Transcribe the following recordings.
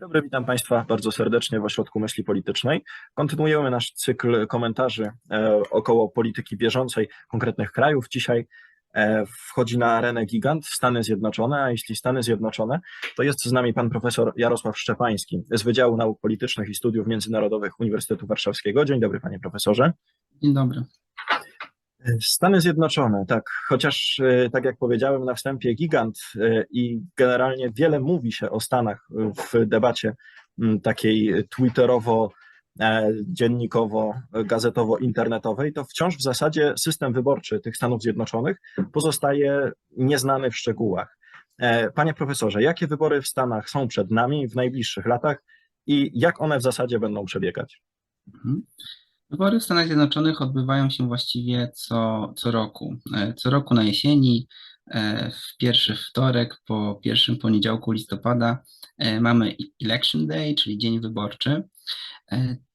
Dobry, witam Państwa bardzo serdecznie w Ośrodku Myśli Politycznej. Kontynuujemy nasz cykl komentarzy e, około polityki bieżącej konkretnych krajów. Dzisiaj e, wchodzi na arenę gigant Stany Zjednoczone, a jeśli Stany Zjednoczone, to jest z nami pan profesor Jarosław Szczepański z Wydziału Nauk Politycznych i Studiów Międzynarodowych Uniwersytetu Warszawskiego. Dzień dobry, panie profesorze. Dzień dobry. Stany Zjednoczone, tak, chociaż e, tak jak powiedziałem na wstępie, gigant e, i generalnie wiele mówi się o Stanach w debacie takiej twitterowo, e, dziennikowo, gazetowo, internetowej, to wciąż w zasadzie system wyborczy tych Stanów Zjednoczonych pozostaje nieznany w szczegółach. E, Panie profesorze, jakie wybory w Stanach są przed nami w najbliższych latach i jak one w zasadzie będą przebiegać? Mhm. Wybory w Stanach Zjednoczonych odbywają się właściwie co, co roku. E, Co roku na jesieni, e, w pierwszy wtorek po pierwszym poniedziałku listopada e, mamy Election Day, czyli dzień wyborczy.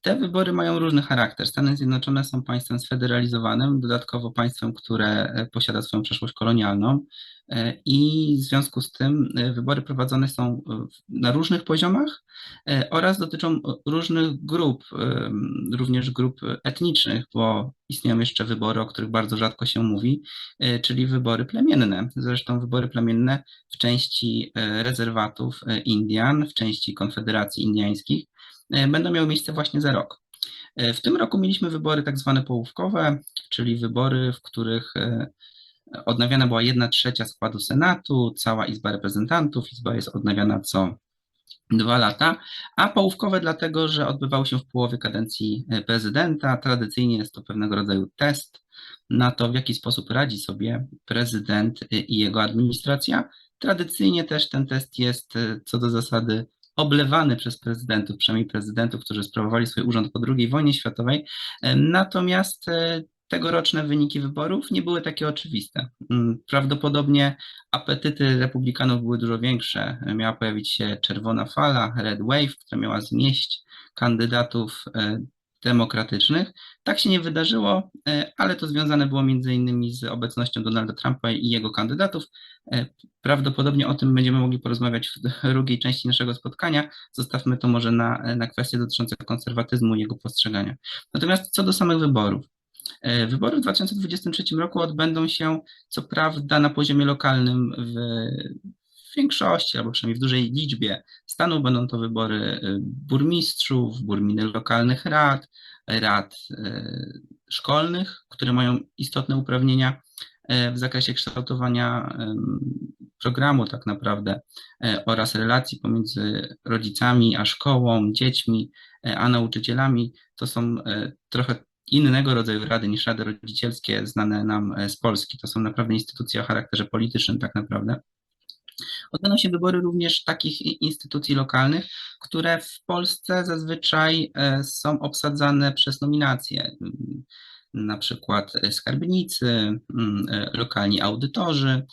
Te wybory mają różny charakter. Stany Zjednoczone są państwem sfederalizowanym, dodatkowo państwem, które posiada swoją przeszłość kolonialną i w związku z tym e, wybory prowadzone są e, na różnych poziomach e, oraz dotyczą e, różnych grup, również grup etnicznych, bo istnieją jeszcze wybory, o których bardzo rzadko się mówi, e, czyli wybory plemienne. Zresztą wybory plemienne w części e, rezerwatów e, Indian, w części Konfederacji Indiańskich e, będą miały miejsce właśnie za rok. E, W tym roku mieliśmy wybory tak zwane połówkowe, czyli wybory, w których e, odnawiana była jedna trzecia składu Senatu, cała Izba Reprezentantów. Izba jest odnawiana co dwa lata, a połówkowe dlatego, że odbywały się w połowie kadencji e, prezydenta. Tradycyjnie jest to pewnego rodzaju test na to, w jaki sposób radzi sobie prezydent e, i jego administracja. Tradycyjnie też ten test jest e, co do zasady oblewany przez prezydentów, przynajmniej prezydentów, którzy sprawowali swój urząd po II wojnie światowej. Natomiast tegoroczne wyniki wyborów nie były takie oczywiste. Mm, Prawdopodobnie apetyty republikanów były dużo większe. Miała pojawić się czerwona fala, red wave, która miała zmieść kandydatów e, demokratycznych. Tak się nie wydarzyło, e, ale to związane było między innymi z obecnością Donalda Trumpa i jego kandydatów. E, Prawdopodobnie o tym będziemy mogli porozmawiać w drugiej części naszego spotkania. Zostawmy to może na, na kwestie dotyczące konserwatyzmu i jego postrzegania. Natomiast co do samych wyborów. E, Wybory w 2023 roku odbędą się co prawda na poziomie lokalnym w, większości, albo przynajmniej w dużej liczbie stanów. Będą to wybory e, burmistrzów, burminy lokalnych rad, rad e, szkolnych, które mają istotne uprawnienia w zakresie kształtowania programu tak naprawdę oraz relacji pomiędzy rodzicami a szkołą, dziećmi, a nauczycielami. To są trochę innego rodzaju rady niż rady rodzicielskie znane nam e, z Polski. To są naprawdę instytucje o charakterze politycznym tak naprawdę. Odbędą się wybory również takich instytucji lokalnych, które w Polsce zazwyczaj e, są obsadzane przez nominacje. Mm, Na przykład e, skarbnicy, mm, lokalni audytorzy,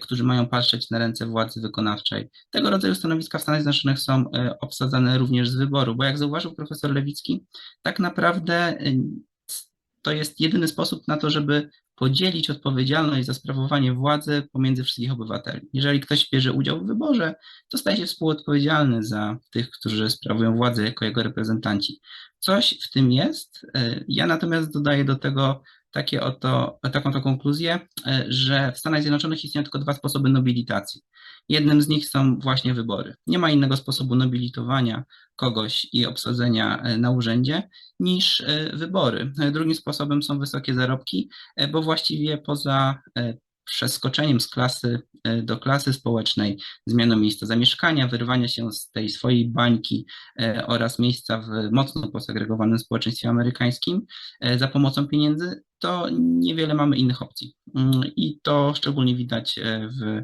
którzy mają patrzeć na ręce władzy wykonawczej. Tego rodzaju stanowiska w Stanach Zjednoczonych są obsadzane również z wyboru, bo jak zauważył profesor Lewicki, tak naprawdę to jest jedyny sposób na to, żeby podzielić odpowiedzialność za sprawowanie władzy pomiędzy wszystkich obywateli. Jeżeli ktoś bierze udział w wyborze, to staje się współodpowiedzialny za tych, którzy sprawują władzę jako jego reprezentanci. Coś w tym jest. E, Ja natomiast dodaję do tego takie oto, taką to konkluzję, e, że w Stanach Zjednoczonych istnieją tylko dwa sposoby nobilitacji. Jednym z nich są właśnie wybory. Nie ma innego sposobu nobilitowania kogoś i obsadzenia e, na urzędzie niż e, wybory. E, Drugim sposobem są wysokie zarobki, bo właściwie poza przeskoczeniem z klasy do klasy społecznej, zmianą miejsca zamieszkania, wyrwania się z tej swojej bańki oraz miejsca w mocno posegregowanym społeczeństwie amerykańskim za pomocą pieniędzy, to niewiele mamy innych opcji. Mm, I to szczególnie widać w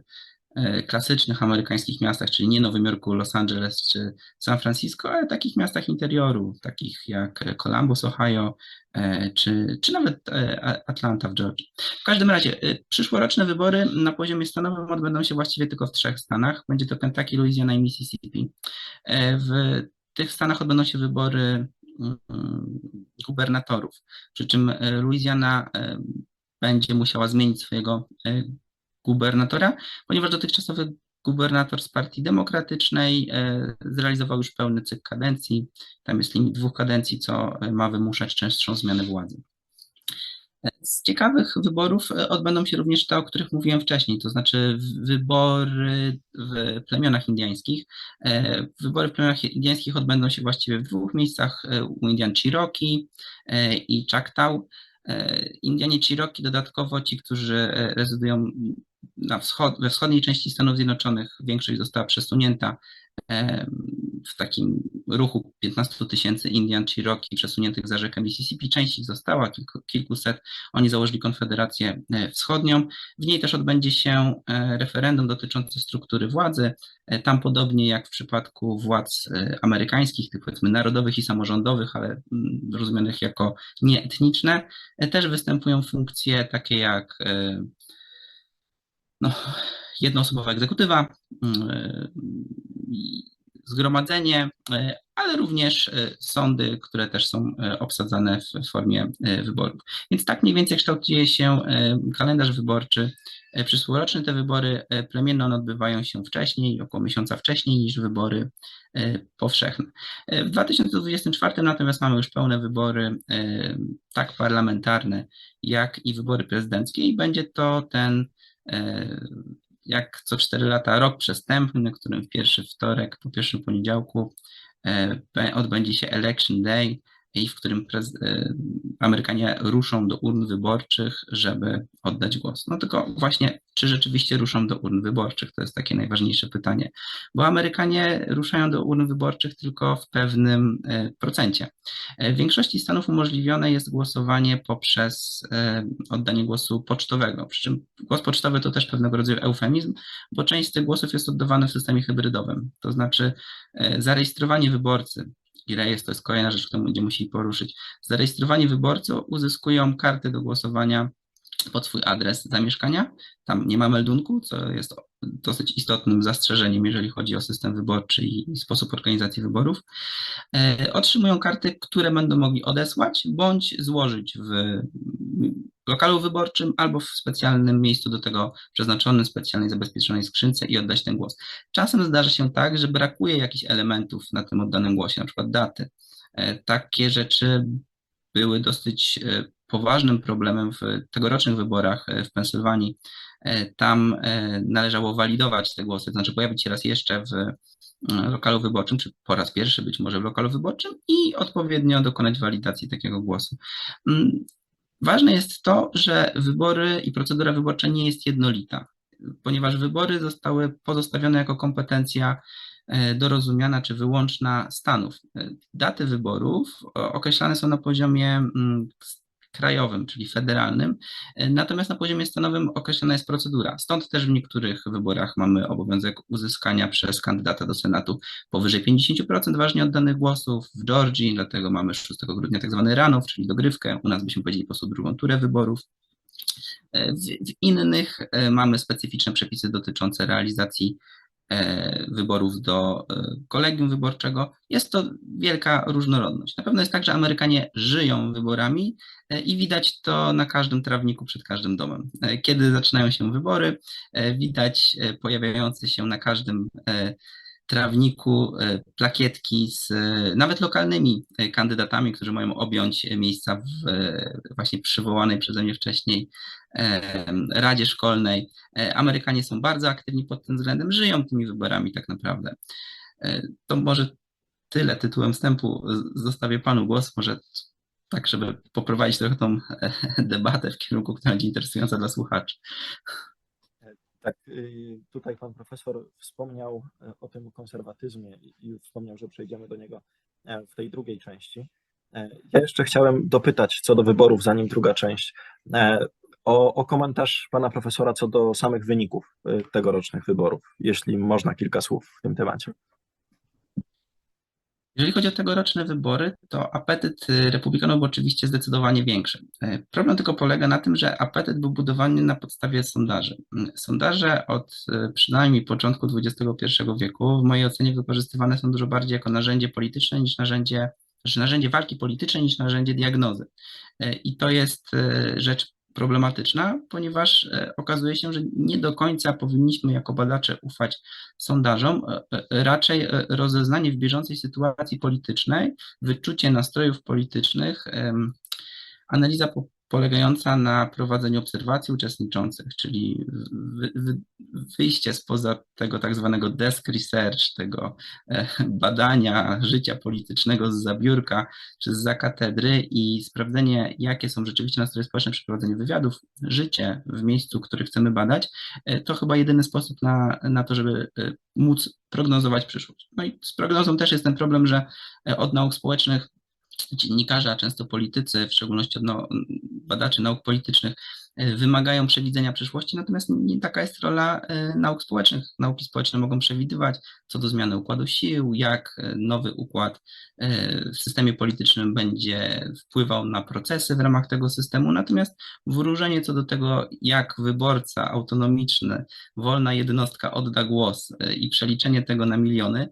klasycznych amerykańskich miastach, czyli nie Nowym Jorku, Los Angeles czy San Francisco, ale takich miastach interioru, takich jak Columbus, Ohio, e, czy, czy nawet e, Atlanta w Georgii. W każdym razie, e, przyszłoroczne wybory na poziomie stanowym odbędą się właściwie tylko w trzech stanach. Będzie to Kentucky, Louisiana i Mississippi. E, W tych stanach odbędą się wybory mm, gubernatorów, przy czym e, Louisiana e, będzie musiała zmienić swojego e, gubernatora, ponieważ dotychczasowy gubernator z Partii Demokratycznej e, zrealizował już pełny cykl kadencji. Tam jest limit dwóch kadencji, co e, ma wymuszać częstszą zmianę władzy. Z ciekawych wyborów e, odbędą się również te, o których mówiłem wcześniej, to znaczy wybory w plemionach indiańskich. E, Wybory w plemionach indiańskich odbędą się właściwie w dwóch miejscach, e, u Indian Cherokee e, i Choctaw. E, Indianie Cherokee dodatkowo ci, którzy e, rezydują na wschod, we wschodniej części Stanów Zjednoczonych, większość została przesunięta w takim ruchu 15 tysięcy Indian Cherokee przesuniętych za rzekę Mississippi. Część ich została, kilku, kilkuset. Oni założyli Konfederację e, Wschodnią. W niej też odbędzie się e, referendum dotyczące struktury władzy. E, Tam podobnie jak w przypadku władz amerykańskich, tych powiedzmy narodowych i samorządowych, ale mm, rozumianych jako nieetniczne, też występują funkcje takie jak no, jednoosobowa egzekutywa, mm, zgromadzenie, e, ale również e, sądy, które też są e, obsadzane w formie wyborów. Więc tak mniej więcej kształtuje się kalendarz wyborczy. Przyszłoroczne te wybory plemienne one odbywają się wcześniej, około miesiąca wcześniej niż wybory powszechne. W 2024 natomiast mamy już pełne wybory, tak parlamentarne, jak i wybory prezydenckie i będzie to ten jak co 4 lata rok przestępny, na którym w pierwszy wtorek, po pierwszym poniedziałku e, odbędzie się Election Day i w którym e, Amerykanie ruszą do urn wyborczych, żeby oddać głos. No tylko właśnie, czy rzeczywiście ruszą do urn wyborczych? To jest takie najważniejsze pytanie, bo Amerykanie ruszają do urn wyborczych tylko w pewnym e, procencie. E, W większości stanów umożliwione jest głosowanie poprzez oddanie głosu pocztowego, przy czym głos pocztowy to też pewnego rodzaju eufemizm, bo część z tych głosów jest oddawana w systemie hybrydowym, to znaczy zarejestrowanie wyborcy, i rejestr to jest kolejna rzecz, którą będziemy musieli poruszyć, zarejestrowani wyborcy uzyskują kartę do głosowania pod swój adres zamieszkania. Tam nie ma meldunku, co jest dosyć istotnym zastrzeżeniem, jeżeli chodzi o system wyborczy i sposób organizacji wyborów. E, Otrzymują karty, które będą mogli odesłać bądź złożyć w lokalu wyborczym albo w specjalnym miejscu do tego przeznaczonym, specjalnej zabezpieczonej skrzynce i oddać ten głos. Czasem zdarza się tak, że brakuje jakichś elementów na tym oddanym głosie, na przykład daty. E, Takie rzeczy były dosyć e, poważnym problemem w tegorocznych wyborach e, w Pensylwanii. Tam należało walidować te głosy, to znaczy pojawić się raz jeszcze w lokalu wyborczym, czy po raz pierwszy być może w lokalu wyborczym i odpowiednio dokonać walidacji takiego głosu. Ważne jest to, że wybory i procedura wyborcza nie jest jednolita, ponieważ wybory zostały pozostawione jako kompetencja e, dorozumiana czy wyłączna Stanów. E, Daty wyborów określane są na poziomie mm, krajowym, czyli federalnym, e, natomiast na poziomie stanowym określona jest procedura. Stąd też w niektórych wyborach mamy obowiązek uzyskania przez kandydata do Senatu powyżej 50% ważnie oddanych głosów. W Georgii, dlatego mamy 6 grudnia tak zwany runoff, czyli dogrywkę. U nas byśmy powiedzieli po prostu drugą turę wyborów. E, W, w innych e, mamy specyficzne przepisy dotyczące realizacji wyborów do e, kolegium wyborczego. Jest to wielka różnorodność. Na pewno jest tak, że Amerykanie żyją wyborami e, i widać to na każdym trawniku przed każdym domem. E, Kiedy zaczynają się wybory, e, widać e, pojawiające się na każdym e, trawniku e, plakietki z e, nawet lokalnymi e, kandydatami, którzy mają objąć miejsca w właśnie przywołanej przeze mnie wcześniej Radzie Szkolnej. Amerykanie są bardzo aktywni pod tym względem, żyją tymi wyborami tak naprawdę. To może tyle tytułem wstępu. Zostawię panu głos, może tak, żeby poprowadzić trochę tą debatę w kierunku, która będzie interesująca dla słuchaczy. Tak, y, tutaj pan profesor wspomniał e, o tym konserwatyzmie i- wspomniał, że przejdziemy do niego e, w tej drugiej części. E, Ja jeszcze chciałem dopytać co do wyborów, zanim druga część, e, o, o komentarz pana profesora co do samych wyników e, tegorocznych wyborów, jeśli można kilka słów w tym temacie. Jeżeli chodzi o tegoroczne wybory, to apetyt y, republikanów był oczywiście zdecydowanie większy. E, Problem tylko polega na tym, że apetyt był budowany na podstawie sondaży. Mm, Sondaże od y, przynajmniej początku XXI wieku w mojej ocenie wykorzystywane są dużo bardziej jako narzędzie polityczne niż narzędzie, znaczy narzędzie walki politycznej niż narzędzie diagnozy. I to jest rzecz problematyczna, ponieważ e, okazuje się, że nie do końca powinniśmy jako badacze ufać sondażom, e, e, raczej rozeznanie w bieżącej sytuacji politycznej, wyczucie nastrojów politycznych, analiza polegająca na prowadzeniu obserwacji uczestniczących, czyli wy, wy, wyjście spoza tego tak zwanego desk research, tego e, badania życia politycznego z zabiórka czy z katedry i sprawdzenie, jakie są rzeczywiście nastroje społeczne przy prowadzeniu wywiadów, życie w miejscu, który chcemy badać, e, to chyba jedyny sposób na, na to, żeby e, móc prognozować przyszłość. No i z prognozą też jest ten problem, że od nauk społecznych dziennikarze, a często politycy, w szczególności od nau- badaczy nauk politycznych, wymagają przewidzenia przyszłości, natomiast nie taka jest rola e, nauk społecznych. Nauki społeczne mogą przewidywać co do zmiany układu sił, jak e, nowy układ e, w systemie politycznym będzie wpływał na procesy w ramach tego systemu, natomiast wróżenie co do tego, jak wyborca autonomiczny, wolna jednostka odda głos i przeliczenie tego na miliony,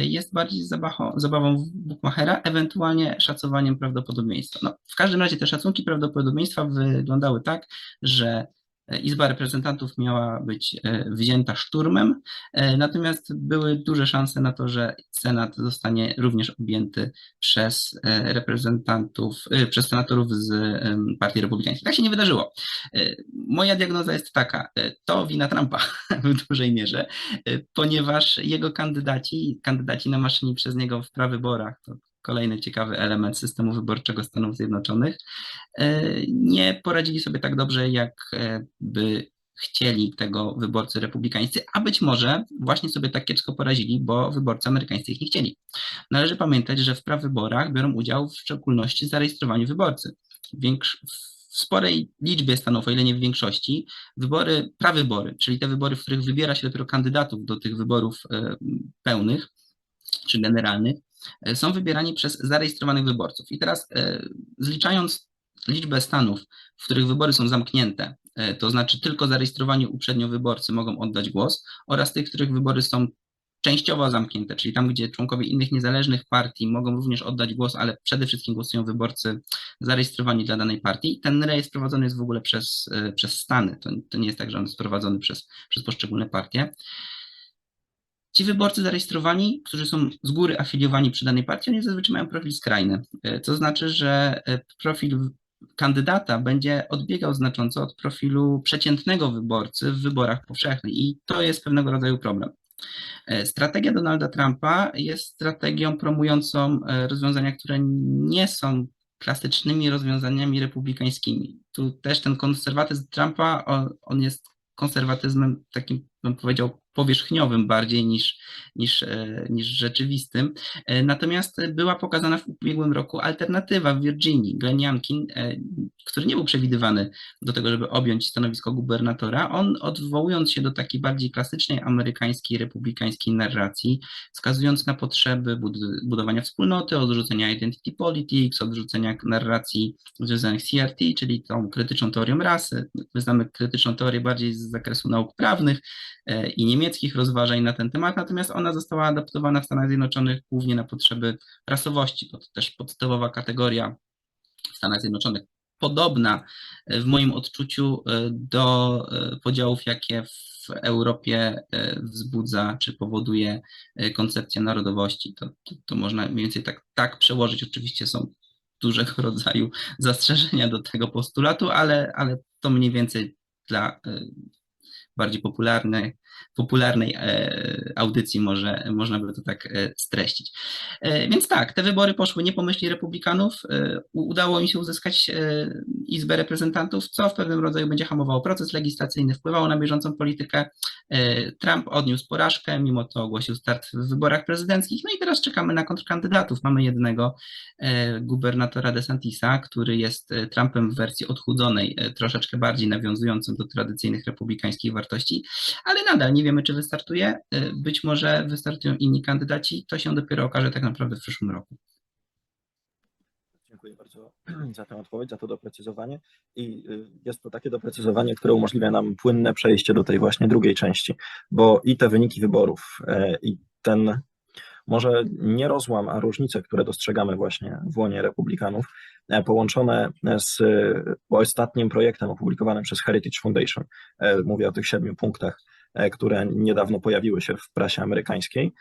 jest bardziej zabawą, zabawą Bookmachera, ewentualnie szacowaniem prawdopodobieństwa. No, w każdym razie te szacunki prawdopodobieństwa wyglądały tak, że e, Izba Reprezentantów miała być e, wzięta szturmem, e, natomiast były duże szanse na to, że Senat zostanie również objęty przez reprezentantów, przez senatorów z Partii Republikańskiej. Tak się nie wydarzyło. Moja diagnoza jest taka, to wina Trumpa w dużej mierze, ponieważ jego kandydaci, kandydaci namaszeni przez niego w prawyborach, to kolejny ciekawy element systemu wyborczego Stanów Zjednoczonych, e, nie poradzili sobie tak dobrze, jak e, by chcieli tego wyborcy republikańscy, a być może właśnie sobie tak kiepsko poradzili, bo wyborcy amerykańscy ich nie chcieli. Należy pamiętać, że w prawyborach biorą udział w szczególności zarejestrowani wyborcy. W sporej liczbie stanów, o ile nie w większości, wybory, prawybory, czyli te wybory, w których wybiera się dopiero kandydatów do tych wyborów e, pełnych czy generalnych, są wybierani przez zarejestrowanych wyborców. I teraz e, zliczając liczbę stanów, w których wybory są zamknięte, e, to znaczy tylko zarejestrowani uprzednio wyborcy mogą oddać głos, oraz tych, w których wybory są częściowo zamknięte, czyli tam, gdzie członkowie innych niezależnych partii mogą również oddać głos, ale przede wszystkim głosują wyborcy zarejestrowani dla danej partii. Ten rejestr prowadzony jest w ogóle przez, e, przez Stany. To, to nie jest tak, że on jest prowadzony przez, przez poszczególne partie. Ci wyborcy zarejestrowani, którzy są z góry afiliowani przy danej partii, oni zazwyczaj mają profil skrajny. E, To znaczy, że e, profil kandydata będzie odbiegał znacząco od profilu przeciętnego wyborcy w wyborach powszechnych i to jest pewnego rodzaju problem. E, Strategia Donalda Trumpa jest strategią promującą e, rozwiązania, które nie są klasycznymi rozwiązaniami republikańskimi. Tu też ten konserwatyzm Trumpa, on jest konserwatyzmem takim, bym powiedział, powierzchniowym bardziej niż, niż, e, niż rzeczywistym. E, Natomiast była pokazana w ubiegłym roku alternatywa w Virginii. Glenn e, który nie był przewidywany do tego, żeby objąć stanowisko gubernatora, on odwołując się do takiej bardziej klasycznej amerykańskiej, republikańskiej narracji, wskazując na potrzeby bud- budowania wspólnoty, odrzucenia identity politics, odrzucenia narracji związanych z CRT, czyli tą krytyczną teorią rasy. My znamy krytyczną teorię bardziej z zakresu nauk prawnych e, i niemieckich rozważań na ten temat, natomiast ona została adaptowana w Stanach Zjednoczonych głównie na potrzeby rasowości. To też podstawowa kategoria w Stanach Zjednoczonych podobna e, w moim odczuciu e, do e, podziałów, jakie w Europie wzbudza czy powoduje koncepcja narodowości. To, to, to można mniej więcej tak, tak przełożyć. Oczywiście są dużego rodzaju zastrzeżenia do tego postulatu, ale, ale to mniej więcej dla bardziej popularnej, popularnej e, audycji może, można by to tak e, streścić. E, Więc tak, te wybory poszły nie po myśli republikanów. Udało im się uzyskać Izbę Reprezentantów, co w pewnym rodzaju będzie hamowało proces legislacyjny, wpływało na bieżącą politykę. Trump odniósł porażkę, mimo to ogłosił start w wyborach prezydenckich. No i teraz czekamy na kontrkandydatów. Mamy jednego gubernatora DeSantisa, który jest Trumpem w wersji odchudzonej, troszeczkę bardziej nawiązującym do tradycyjnych republikańskich wartości, ale nadal nie wiemy, czy wystartuje. E, Być może wystartują inni kandydaci. To się dopiero okaże tak naprawdę w przyszłym roku. Dziękuję bardzo za tę odpowiedź, za to doprecyzowanie. I y, jest to takie doprecyzowanie, które umożliwia nam płynne przejście do tej właśnie drugiej części, bo i te wyniki wyborów, e, i ten może nie rozłam, a różnice, które dostrzegamy właśnie w łonie republikanów, e, połączone z e, ostatnim projektem opublikowanym przez Heritage Foundation. E, Mówię o tych siedmiu punktach, które niedawno pojawiły się w prasie amerykańskiej.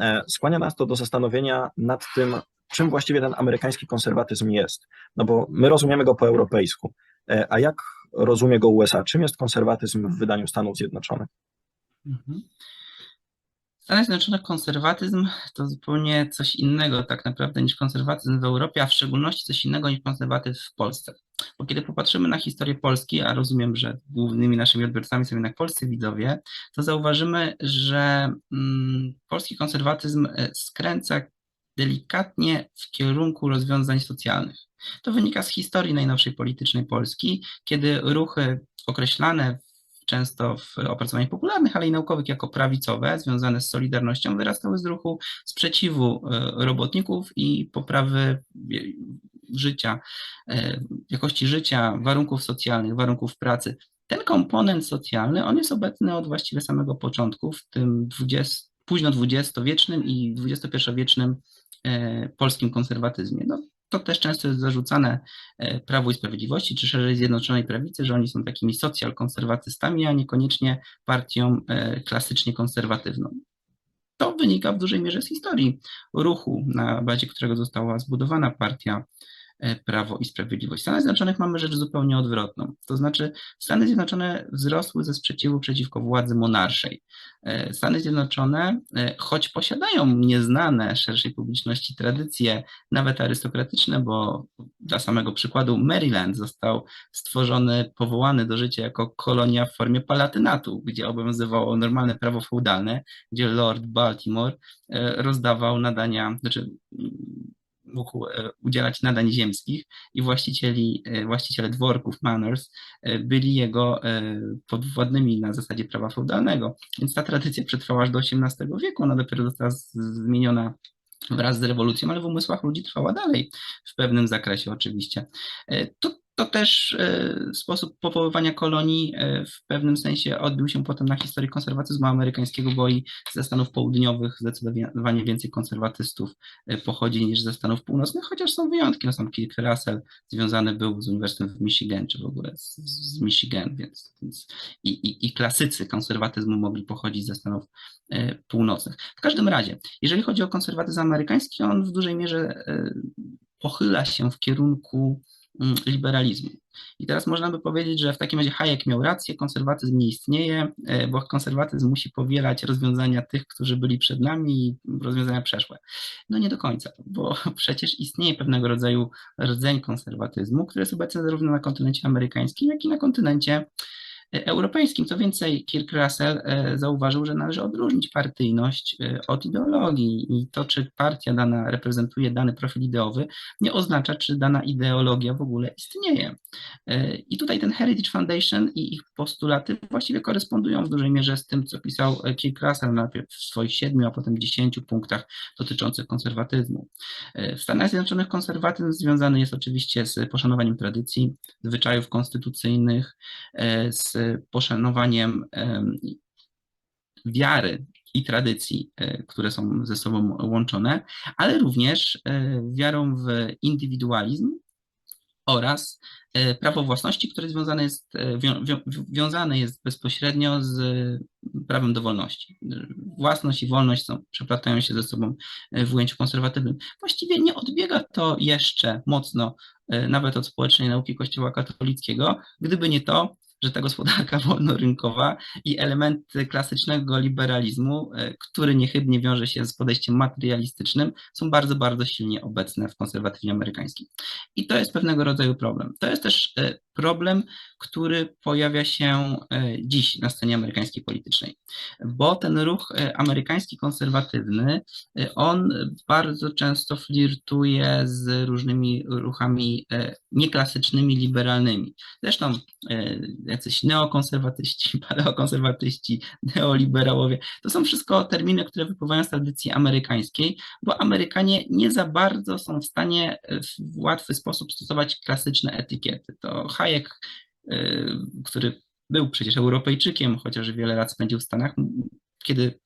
E, Skłania nas to do zastanowienia nad tym, czym właściwie ten amerykański konserwatyzm jest. No bo my rozumiemy go po europejsku, e, a jak rozumie go USA? Czym jest konserwatyzm w wydaniu Stanów Zjednoczonych? Mhm. Stanach Zjednoczonych konserwatyzm to zupełnie coś innego tak naprawdę niż konserwatyzm w Europie, a w szczególności coś innego niż konserwatyzm w Polsce. Bo kiedy popatrzymy na historię Polski, a rozumiem, że głównymi naszymi odbiorcami są jednak polscy widzowie, to zauważymy, że mm, polski konserwatyzm e, skręca delikatnie w kierunku rozwiązań socjalnych. To wynika z historii najnowszej politycznej Polski, kiedy ruchy określane często w opracowaniach popularnych, ale i naukowych jako prawicowe, związane z Solidarnością, wyrastały z ruchu sprzeciwu e, robotników i poprawy e, życia, e, jakości życia, warunków socjalnych, warunków pracy. Ten komponent socjalny, on jest obecny od właściwie samego początku w tym 20, późno dwudziestowiecznym i XXI-wiecznym polskim konserwatyzmie. No, to też często jest zarzucane e, Prawu i Sprawiedliwości, czy szerzej Zjednoczonej Prawicy, że oni są takimi socjal-konserwatystami, a niekoniecznie partią e, klasycznie konserwatywną. To wynika w dużej mierze z historii ruchu, na bazie którego została zbudowana partia Prawo i Sprawiedliwość. W Stanach Zjednoczonych mamy rzecz zupełnie odwrotną. To znaczy, Stany Zjednoczone wzrosły ze sprzeciwu przeciwko władzy monarszej. E, Stany Zjednoczone, e, choć posiadają nieznane szerszej publiczności tradycje, nawet arystokratyczne, bo dla samego przykładu Maryland został stworzony, powołany do życia jako kolonia w formie palatynatu, gdzie obowiązywało normalne prawo feudalne, gdzie Lord Baltimore e, rozdawał nadania, znaczy mógł e, udzielać nadań ziemskich i właścicieli, e, właściciele dworków, manors, e, byli jego podwładnymi na zasadzie prawa feudalnego. Więc ta tradycja przetrwała aż do XVIII wieku, ona dopiero została zmieniona wraz z rewolucją, ale w umysłach ludzi trwała dalej, w pewnym zakresie oczywiście. To, to też e, sposób powoływania kolonii e, w pewnym sensie odbił się potem na historii konserwatyzmu amerykańskiego, bo i ze Stanów Południowych zdecydowanie więcej konserwatystów e, pochodzi niż ze Stanów Północnych, chociaż są wyjątki. No, sam Kirk Russell związany był z Uniwersytetem w Michigan, czy w ogóle z, z Michigan, więc, więc i, i, i klasycy konserwatyzmu mogli pochodzić ze Stanów Północnych. W każdym razie, jeżeli chodzi o konserwatyzm amerykański, on w dużej mierze pochyla się w kierunku liberalizmu. I teraz można by powiedzieć, że w takim razie Hayek miał rację, konserwatyzm nie istnieje, e, bo konserwatyzm musi powielać rozwiązania tych, którzy byli przed nami i rozwiązania przeszłe. No nie do końca, bo przecież istnieje pewnego rodzaju rdzeń konserwatyzmu, który jest obecny zarówno na kontynencie amerykańskim, jak i na kontynencie europejskim. Co więcej, Kirk Russell e, zauważył, że należy odróżnić partyjność e, od ideologii i to, czy partia dana reprezentuje dany profil ideowy, nie oznacza, czy dana ideologia w ogóle istnieje. E, I tutaj ten Heritage Foundation i ich postulaty właściwie korespondują w dużej mierze z tym, co pisał Kirk Russell najpierw w swoich siedmiu, a potem dziesięciu punktach dotyczących konserwatyzmu. W Stanach Zjednoczonych konserwatyzm związany jest oczywiście z poszanowaniem tradycji, zwyczajów konstytucyjnych, z poszanowaniem em, wiary i tradycji, e, które są ze sobą łączone, ale również e, wiarą w indywidualizm oraz e, prawo własności, które związane jest, wią, wią, wiązane jest bezpośrednio z prawem do wolności. Własność i wolność są, przeplatają się ze sobą w ujęciu konserwatywnym. Właściwie nie odbiega to jeszcze mocno nawet od społecznej nauki Kościoła katolickiego, gdyby nie to, że ta gospodarka wolnorynkowa i elementy klasycznego liberalizmu, e, który niechybnie wiąże się z podejściem materialistycznym, są bardzo, bardzo silnie obecne w konserwatyzmie amerykańskim. I to jest pewnego rodzaju problem. To jest też e, problem, który pojawia się e, dziś na scenie amerykańskiej politycznej, bo ten ruch e, amerykański konserwatywny, e, on bardzo często flirtuje z różnymi ruchami nieklasycznymi, liberalnymi. Zresztą jacyś neokonserwatyści, paleokonserwatyści, neoliberałowie, to są wszystko terminy, które wypływają z tradycji amerykańskiej, bo Amerykanie nie za bardzo są w stanie w łatwy sposób stosować klasyczne etykiety. To Hayek, e, który był przecież Europejczykiem, chociaż wiele lat spędził w Stanach, kiedy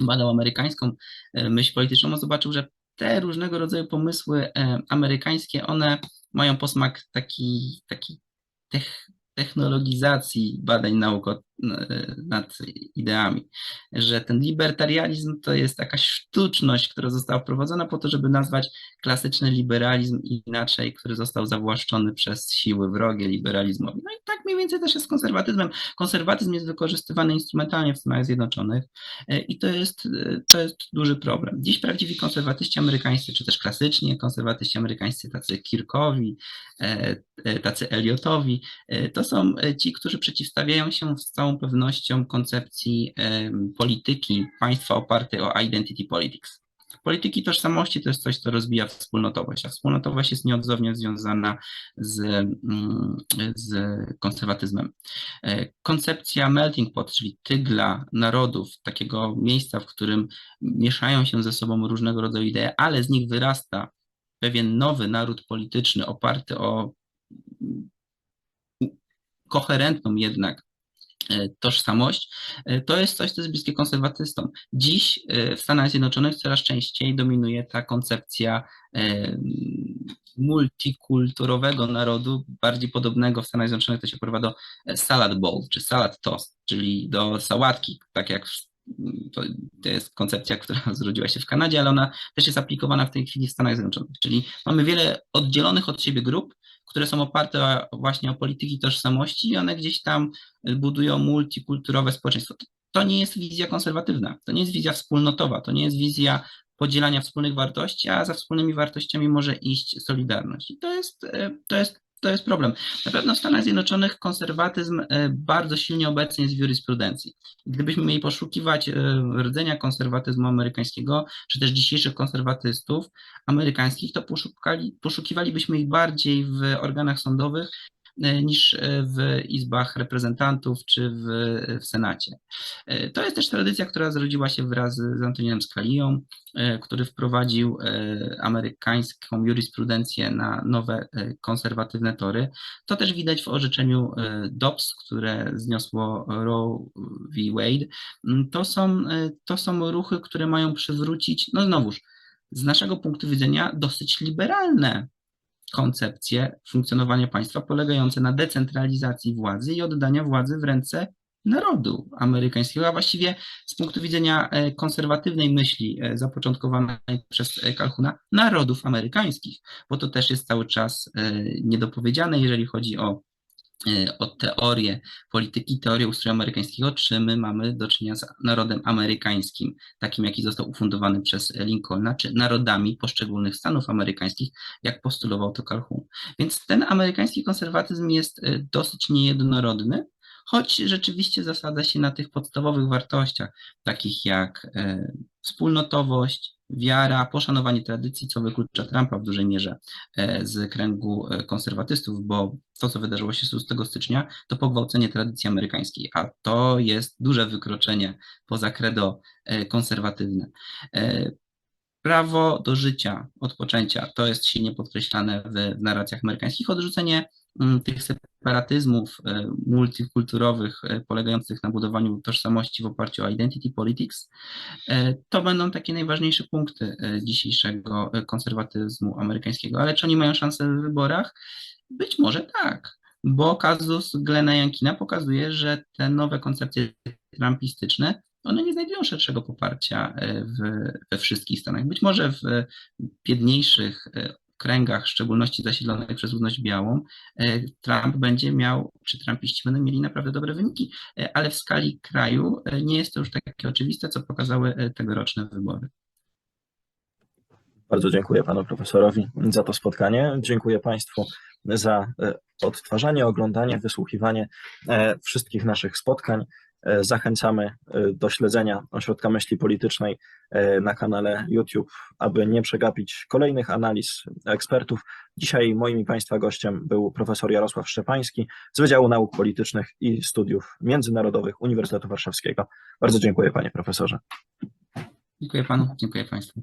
badał amerykańską e, myśl polityczną, zobaczył, że te różnego rodzaju pomysły e, amerykańskie, one mają posmak taki, taki tech, technologizacji badań nauk o- n- nad ideami, że ten libertarianizm to jest jakaś sztuczność, która została wprowadzona po to, żeby nazwać klasyczny liberalizm inaczej, który został zawłaszczony przez siły wrogie liberalizmowi. No i tak mniej więcej też jest z konserwatyzmem. Konserwatyzm jest wykorzystywany instrumentalnie w Stanach Zjednoczonych e, i to jest, e, to jest duży problem. Dziś prawdziwi konserwatyści amerykańscy, czy też klasyczni konserwatyści amerykańscy, tacy Kirkowi, tacy Eliotowi, to są ci, którzy przeciwstawiają się z całą pewnością koncepcji polityki państwa opartej o identity politics. Polityki tożsamości to jest coś, co rozbija wspólnotowość, a wspólnotowość jest nieodzownie związana z, mm, z konserwatyzmem. E, Koncepcja melting pot, czyli tygla narodów, takiego miejsca, w którym mieszają się ze sobą różnego rodzaju idee, ale z nich wyrasta pewien nowy naród polityczny oparty o koherentną jednak tożsamość, e, to jest coś, co jest bliskie konserwatystom. Dziś e, w Stanach Zjednoczonych coraz częściej dominuje ta koncepcja e, multikulturowego narodu, bardziej podobnego w Stanach Zjednoczonych to się porówna do e, salad bowl, czy salad toast, czyli do sałatki, tak jak to, to jest koncepcja, która zrodziła się w Kanadzie, ale ona też jest aplikowana w tej chwili w Stanach Zjednoczonych. Czyli mamy wiele oddzielonych od siebie grup, które są oparte właśnie o polityki tożsamości i one gdzieś tam budują multikulturowe społeczeństwo. To, nie jest wizja konserwatywna, to nie jest wizja wspólnotowa, to nie jest wizja podzielania wspólnych wartości, a za wspólnymi wartościami może iść solidarność. I to jest, e, to jest, to jest problem. Na pewno w Stanach Zjednoczonych konserwatyzm e, bardzo silnie obecny jest w jurysprudencji. Gdybyśmy mieli poszukiwać e, rdzenia konserwatyzmu amerykańskiego, czy też dzisiejszych konserwatystów amerykańskich, to poszukiwalibyśmy ich bardziej w organach sądowych niż e, w izbach reprezentantów czy w, w Senacie. E, To jest też tradycja, która zrodziła się wraz z Antoninem Scalią, e, który wprowadził e, amerykańską jurysprudencję na nowe e, konserwatywne tory. To też widać w orzeczeniu e, Dobbs, które zniosło Roe v. Wade. Mm, To są, e, to są ruchy, które mają przywrócić, no znowuż, z naszego punktu widzenia dosyć liberalne koncepcje funkcjonowania państwa polegające na decentralizacji władzy i oddania władzy w ręce narodu amerykańskiego, a właściwie z punktu widzenia e, konserwatywnej myśli e, zapoczątkowanej przez e, Calhouna, narodów amerykańskich, bo to też jest cały czas e, niedopowiedziane, jeżeli chodzi o e, o teorię polityki, teorię ustroju amerykańskiego, czy my mamy do czynienia z narodem amerykańskim, takim jaki został ufundowany przez Lincolna, czy narodami poszczególnych stanów amerykańskich, jak postulował to Calhoun. Więc ten amerykański konserwatyzm jest e, dosyć niejednorodny, choć rzeczywiście zasada się na tych podstawowych wartościach, takich jak e, wspólnotowość, wiara, poszanowanie tradycji, co wyklucza Trumpa w dużej mierze e, z kręgu e, konserwatystów, bo to, co wydarzyło się 6 stycznia, to pogwałcenie tradycji amerykańskiej, a to jest duże wykroczenie poza credo e, konserwatywne. Prawo do życia, odpoczęcia, to jest silnie podkreślane w narracjach amerykańskich. Odrzucenie tych separatyzmów e, multikulturowych e, polegających na budowaniu tożsamości w oparciu o identity politics, e, to będą takie najważniejsze punkty dzisiejszego konserwatyzmu amerykańskiego. Ale czy oni mają szansę w wyborach? Być może tak, bo kazus Glena Jankina pokazuje, że te nowe koncepcje trumpistyczne one nie znajdują szerszego poparcia w, we wszystkich Stanach. Być może w biedniejszych kręgach, w szczególności zasiedlonych przez ludność białą, e, Trump będzie miał, czy Trumpiści będą mieli naprawdę dobre wyniki, e, ale w skali kraju e, nie jest to już takie oczywiste, co pokazały tegoroczne wybory. Bardzo dziękuję panu profesorowi za to spotkanie. Dziękuję państwu za odtwarzanie, oglądanie, wysłuchiwanie wszystkich naszych spotkań. E, Zachęcamy e, do śledzenia Ośrodka Myśli Politycznej e, na kanale YouTube, aby nie przegapić kolejnych analiz ekspertów. Dzisiaj moim i państwa gościem był profesor Jarosław Szczepański z Wydziału Nauk Politycznych i Studiów Międzynarodowych Uniwersytetu Warszawskiego. Bardzo dziękuję panie profesorze. Dziękuję panu, dziękuję państwu.